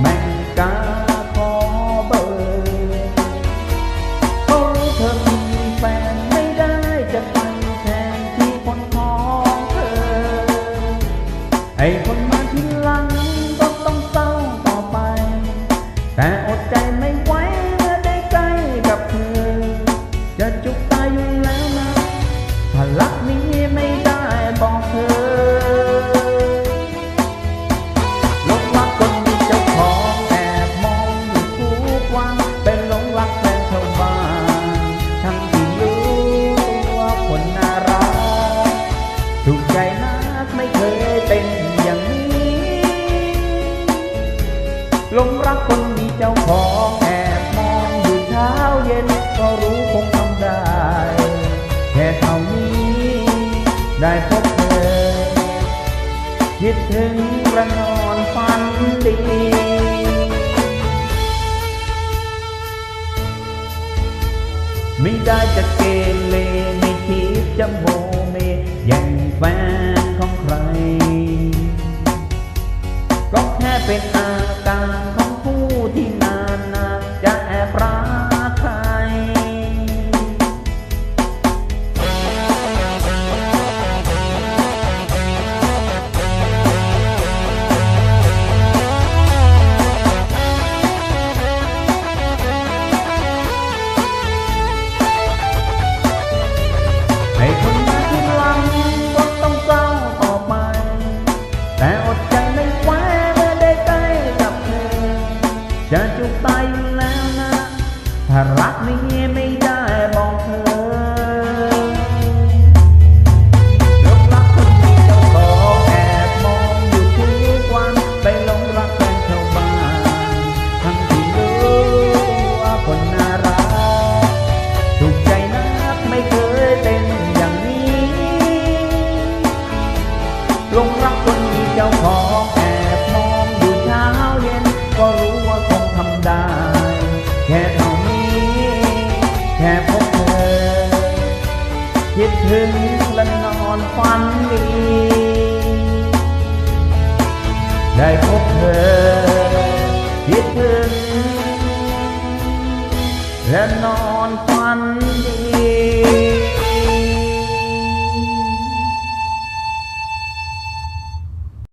แมงกาขอเบอร์เขารู้เธอมีแฟนไม่ได้จะไปแทนที่คนของเธอ ไอ้คนมาที่ จ้าของแอบมองอยู่เช้าเย็นก็รู้คงทำได้ แค่เท่านี้ได้พบเธอ คิดถึงประนอนฝันดีไม่ได้จะเกเรไม่คิดจะโมเมย่งแฟนของใคร ก็แค่เป็น ถ้ารักนี้ไม่ได้ แค่พบเธอ คิดถึงและนอนฝันดี ได้พบเธอ คิดถึงและนอนฝั